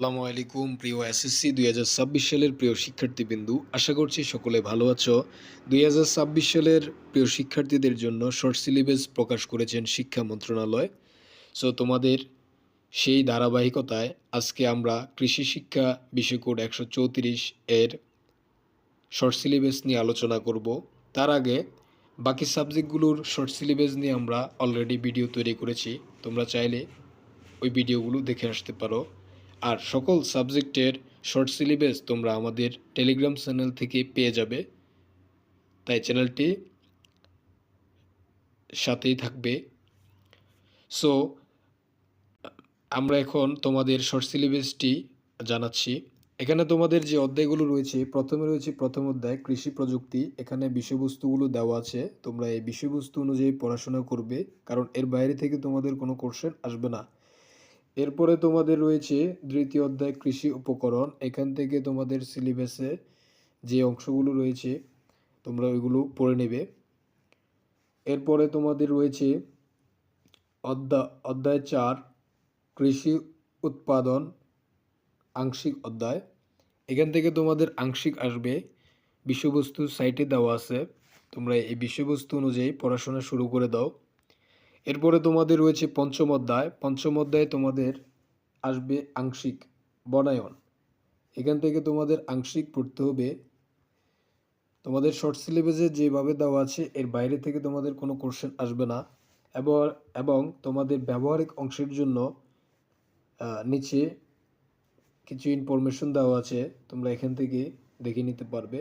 আসসালামু আলাইকুম, প্রিয় এসএসসি, দুই হাজার ছাব্বিশ সালের প্রিয় শিক্ষার্থীবৃন্দু। আশা করছি সকলে ভালো আছো। দুই হাজার ছাব্বিশ সালের প্রিয় শিক্ষার্থীদের জন্য শর্ট সিলেবাস প্রকাশ করেছেন শিক্ষা মন্ত্রণালয়। সো, তোমাদের সেই ধারাবাহিকতায় আজকে আমরা কৃষি শিক্ষা বিষয়কোড একশো চৌত্রিশ এর শর্ট সিলেবাস নিয়ে আলোচনা করব। তার আগে বাকি সাবজেক্টগুলোর শর্ট সিলেবাস নিয়ে আমরা অলরেডি ভিডিও তৈরি করেছি। তোমরা চাইলে ওই ভিডিওগুলো দেখে আসতে পারো। আর সকল সাবজেক্টের শর্ট সিলেবাস তোমরা আমাদের টেলিগ্রাম চ্যানেল থেকে পেয়ে যাবে। তাই চ্যানেলটি সাথেই থাকবে। সো, আমরা এখন তোমাদের শর্ট সিলেবাসটি জানাচ্ছি। এখানে তোমাদের যে অধ্যায়গুলো রয়েছে, প্রথমে রয়েছে প্রথম অধ্যায়, কৃষি প্রযুক্তি। এখানে বিষয়বস্তুগুলো দেওয়া আছে। তোমরা এই বিষয়বস্তু অনুযায়ী পড়াশোনা করবে, কারণ এর বাইরে থেকে তোমাদের কোনো কোশ্চেন আসবে না। এরপরে তোমাদের রয়েছে দ্বিতীয় অধ্যায় কৃষি উপকরণ। এখান থেকে তোমাদের সিলেবাসে যে অংশগুলো রয়েছে, তোমরা ওইগুলো পড়ে নেবে। এরপরে তোমাদের রয়েছে অধ্যায় অধ্যায় চার, কৃষি উৎপাদন, আংশিক অধ্যায়। এখান থেকে তোমাদের আংশিক আসবে। বিষয়বস্তু সাইটে দেওয়া আছে। তোমরা এই বিষয়বস্তু অনুযায়ী পড়াশোনা শুরু করে দাও। এরপরে তোমাদের রয়েছে পঞ্চম অধ্যায়। পঞ্চম অধ্যায়ে তোমাদের আসবে আংশিক বনায়ন। এখান থেকে তোমাদের আংশিক পড়তে হবে। তোমাদের শর্ট সিলেবাসে যেভাবে দেওয়া আছে, এর বাইরে থেকে তোমাদের কোনো কোশ্চেন আসবে না। এবং এবং তোমাদের ব্যবহারিক অংশের জন্য নিচে কিছু ইনফরমেশন দেওয়া আছে, তোমরা এখান থেকে দেখে নিতে পারবে।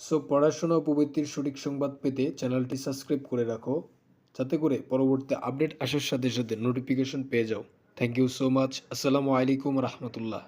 সো পড়াশোনা প্রবৃত্তির সঠিক সংবাদ পেতে চ্যানেলটি সাবস্ক্রাইব করে রাখো। যাতে করে পরবর্তী আপডেট আসার সাথে সাথে নোটিফিকেশন পেয়ে যাও। থ্যাংক ইউ সো মাচ আসসালামু আলাইকুম রহমতুল্লাহ